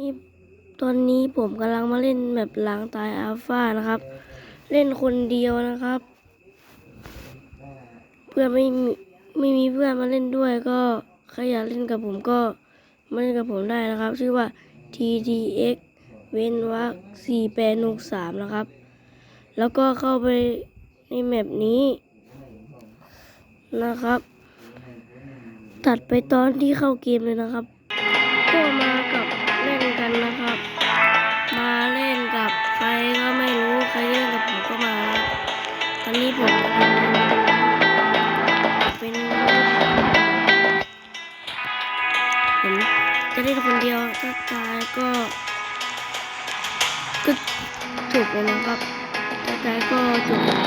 นี่ตอนนี้ผมกำลังมาเล่นแบบหลังตายอัลฟานะครับ เล่นคนเดียวนะครับ เพื่อนไม่มีไม่มีเพื่อนมาเล่นด้วยก็ใครอยากเล่นกับผมก็มาเล่นกับผมได้นะครับ ชื่อว่า TDX เว้นวรรคสี่แปดหกสามนะครับ แล้วก็เข้าไปในแมปนี้นะครับ ตัดไปตอนที่เข้าเกมเลยนะครับ จะเล่นคนเดียวถ้าตายก็ก็จบเลยนะครับถ้าตายก็จบเลย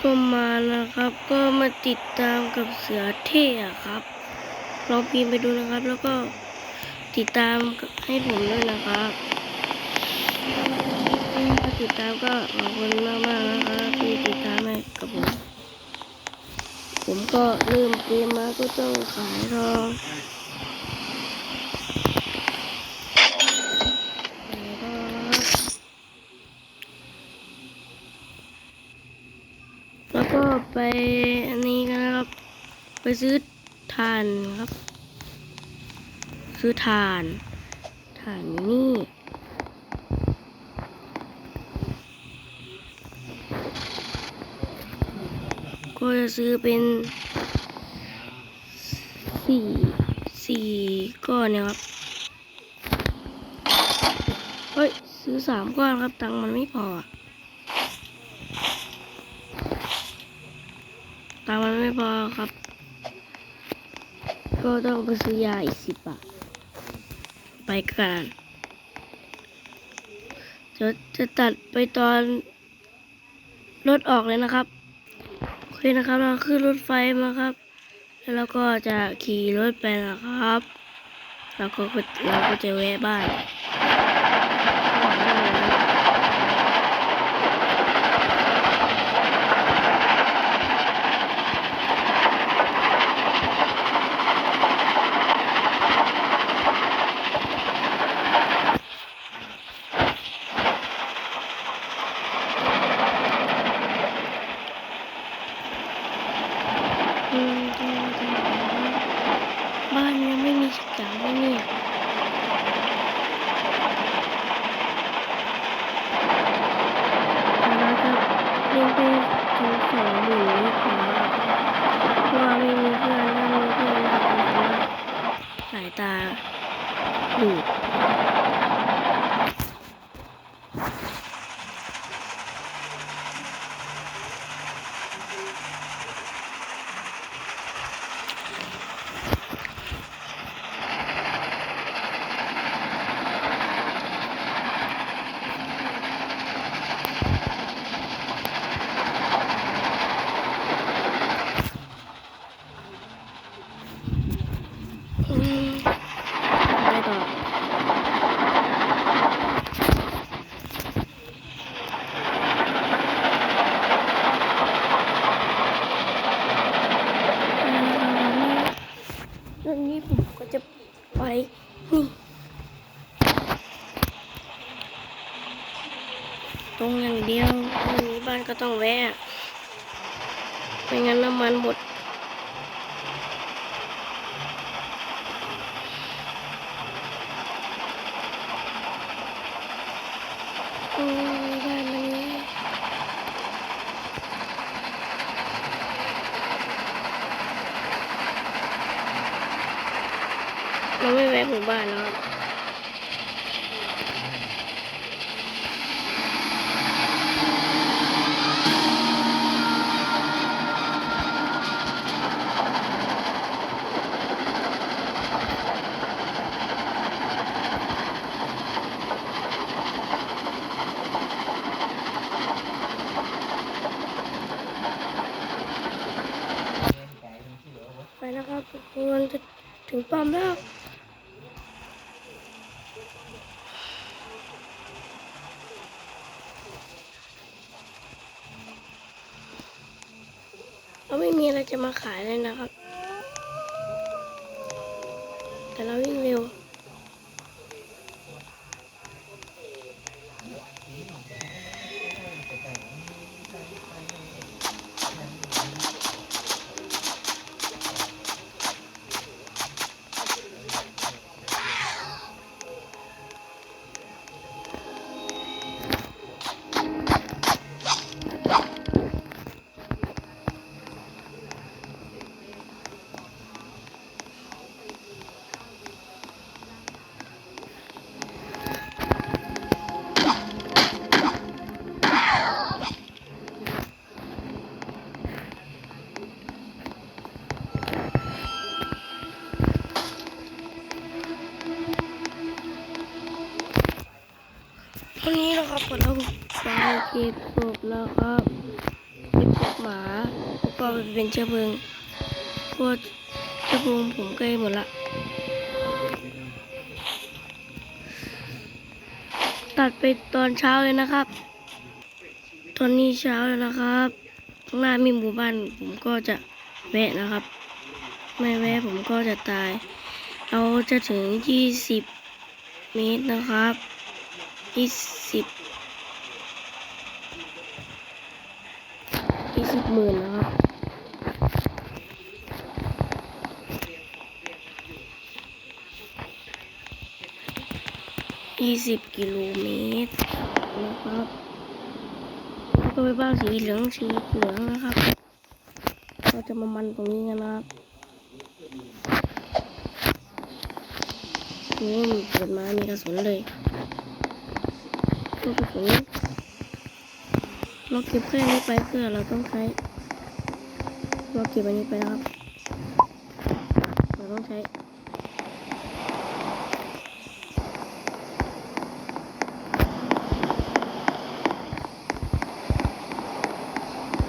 ก็มานะครับ ก็มาติดตามกับเสือเท่อะครับลองพิมพ์ไปดูนะครับ แล้วก็ติดตามให้ผมด้วยนะครับ ติดตามก็ขอบคุณมากมากๆนะครับที่ติดตามให้กับผม ผมก็เริ่มเกมมาก็ต้องขายทองแล้วก็ไปอันนี้กันนะครับ ไปซื้อถ่านครับ ซื้อถ่านถ่านนี่ ก็จะซื้อเป็นสี่สี่ก้อนเนี่ยครับ เฮ้ย ซื้อสามก้อนครับ ตังมันไม่พอ ตังมันไม่พอครับ ก็ต้องไปซื้อยาอีกสิบบาท ไปกันจะจะตัดไปตอนรถออกเลยนะครับ เคนะครับเราขึ้นรถไฟมาครับ แล้วเราก็จะขี่รถไปนะครับแล้วก็เราก็จะแวะบ้าน อืมดูดูบ้านยังไม่มีสักหลังเลยเนี่ยแล้วก็เล่นไปถึงสองหมื่นนี่พอเพราะว่าไม่มีเพื่อนถ้ามีเพื่อนเราจะสามารถสายตาดูดอืมไปต่อเรื่องนี้ผมก็จะไปนี่ ตรงอย่างเดียววันนี้บ้านก็ ต้องแวะไม่งั้นน้ำมันหมดอืมบ้านมันนี้เราไม่แวะหมู่บ้านแล้วครับไปแล้วครับทุกคนจะถึงปั๊มแล้ว อ เราไม่มีอะไรจะมาขายเลยนะครับ แต่เราวิ่ง ครับคนเราสายเก็บปลูกแล้วครับเก็บปลูกหมาก็เป็นเชื้อเพลิงพวกเชื้อเพลิงผมเกยหมดละ ตัดไปตอนเช้าเลยนะครับ ตอนนี้เช้าแล้วนะครับข้างหน้ามีหมู่บ้านผมก็จะแวะนะครับ ไม่แวะผมก็จะตาย เราจะถึงยี่สิบเมตรนะครับยี่สิบ หมื่นนะครับยี่สิบกิโลเมตรนะครับแล้วก็ไปบ้านสีเหลืองสีเหลืองนะครับเราจะมามันตรงนี้กันนะครับโอ้ยเปิดมามีกระสุนเลยลูกกระสุน เราเก็บแค่นี้ไปเพื่อเราต้องใช้ เราเก็บอันนี้ไปนะครับ เราต้องใช้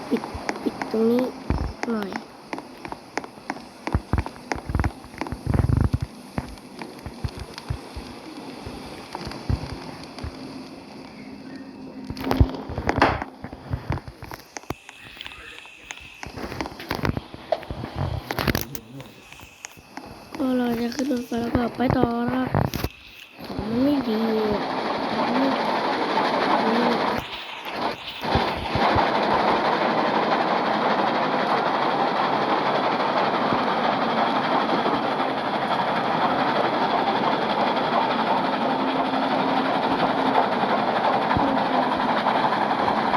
ปิด ปิดตรงนี้หน่อย ก็เรา จะขึ้นรถไฟแล้วก็ไปต่อนะครับมันไม่ดีอะมันไม่มันไม่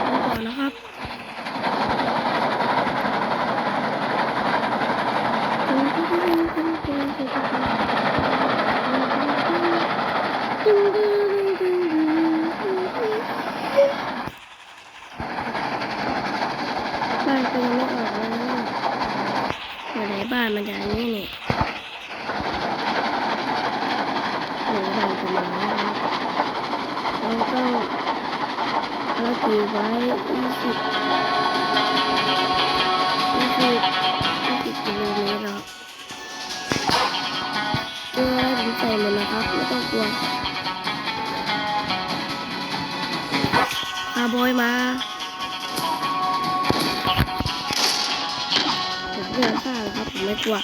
ไปต่อนะครับ บ้านก็ยังไม่ออกเลยเมื่อไหร่บ้านมันจะอันนี้เนี่ยเมื่อไหร่บ้านจะมาเราต้อง เราตีไว้ยี่สิบยี่สิบยี่สิบกิโลเมตรแล้วเกลือผมใส่หมดนะครับไม่ต้องกลัวคาบอยมาผมเลือกข้าครับผมไม่กลัว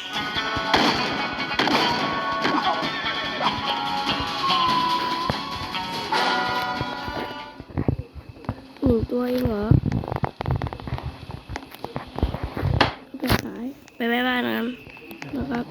หนึ่งตัวเองเหรอไปขาย ไปไว้บ้านนะครับนะครับ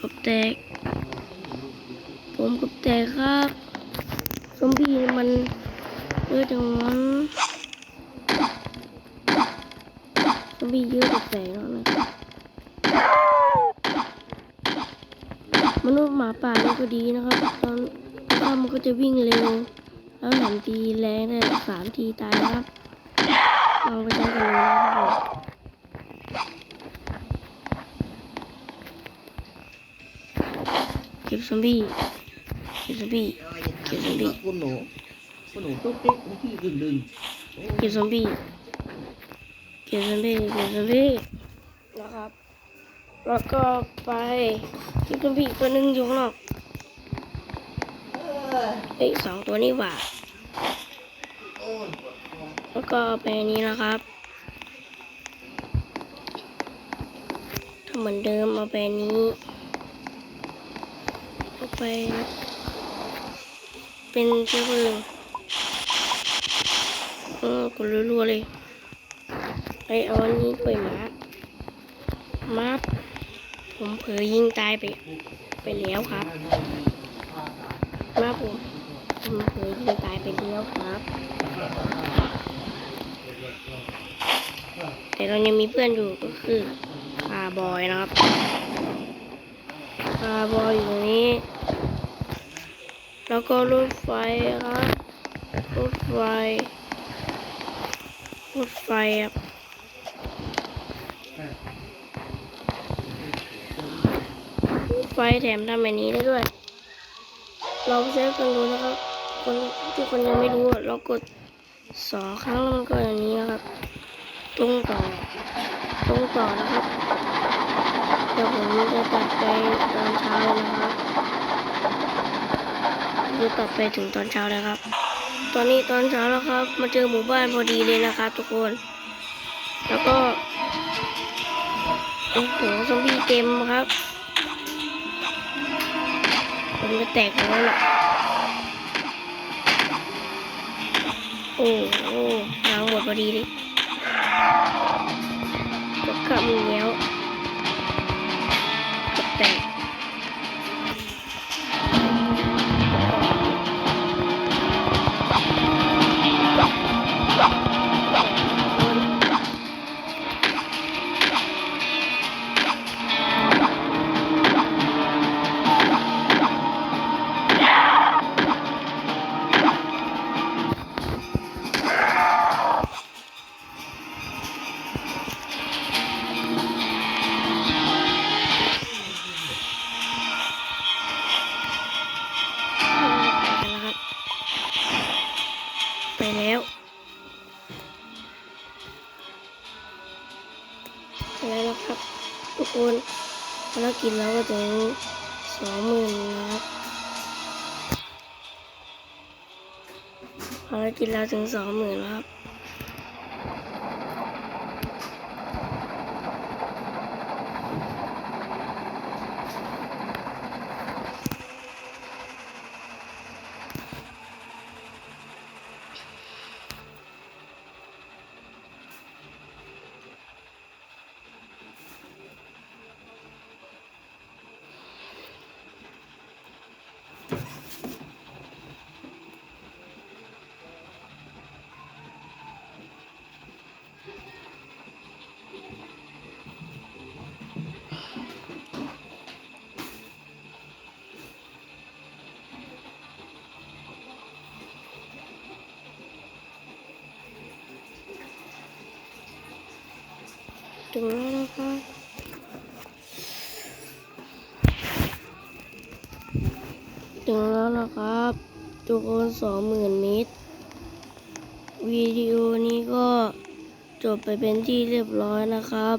กบ แตก ผมกบแตกครับซอมบี้มันเยอะจังวะซอมบี้เยอะกบแตกแล้วนะมนุษย์หมาป่านี่ก็ดีนะครับ ตอนตอนมันก็จะวิ่งเร็ว แล้วแถมตีแรงได้สามทีตายนะครับลองไปใช้กันเลยนะครับผม บซอมบี้เก็บซอมบี้เก็บซอมบี้คุณหนูคุณหนูตุ๊กติ๊กคุณพี่ดึงดึงเก็บซอมบี้เก็บซอมบี้เก็บซอมบี้นะครับ แล้วก็ไปเก็บซอมบี้ตัวหนึ่งอยู่ข้างนอกเอ้ยสองตัวนี้หว่าแล้วก็ไปนี้นะครับเหมือนเดิมเอาไปนี้ ไป เป็นเชื้อเพลิงเออกดรัวๆเลยไปเอาอันนี้ด้วยมาร์มาร์ผมเผลอยิงตายไป ไปแล้วครับ มาผมผมเผลอยิงตายไปแล้วครับ แต่เรายังมีเพื่อนอยู่ก็คือคาบอยนะครับ คาร์บอยอยู่ตรงนี้ แล้วก็รถไฟครับรถไฟรถไฟครับรถไฟแถมทำแบบนี้ได้ด้วย เราเซฟกันดูนะครับ คนทุกคนยังไม่รู้เรากดสองครั้งแล้วมันก็อย่างนี้นะครับตรงต่อตรงต่อนะครับ ดี๋ยวผมจะตัดไปตอนเช้าเลยนะครับจะตัดไปถึงตอนเช้าเลยครับ ตอนนี้ตอนเช้าแล้วครับ มาเจอหมู่บ้านพอดีเลยนะครับ ทุกคน แล้วก็โอ้โหซอมบี้เต็มครับผมจะแตกแล้วล่ะโอ้โหล้างหมดพอดีเลยก็กลับมือแล้ว ก็ ภารกิจเราถึงสองหมื่นแล้วครับ ถึงแล้วนะครับถึงแล้วนะครับทุกคนสองหมื่นเมตรวิดีโอนี้ก็จบไปเป็นที่เรียบร้อยนะครับ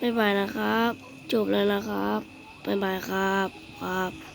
บ๊ายบายนะครับ จบแล้วนะครับบ๊ายบายครับครับ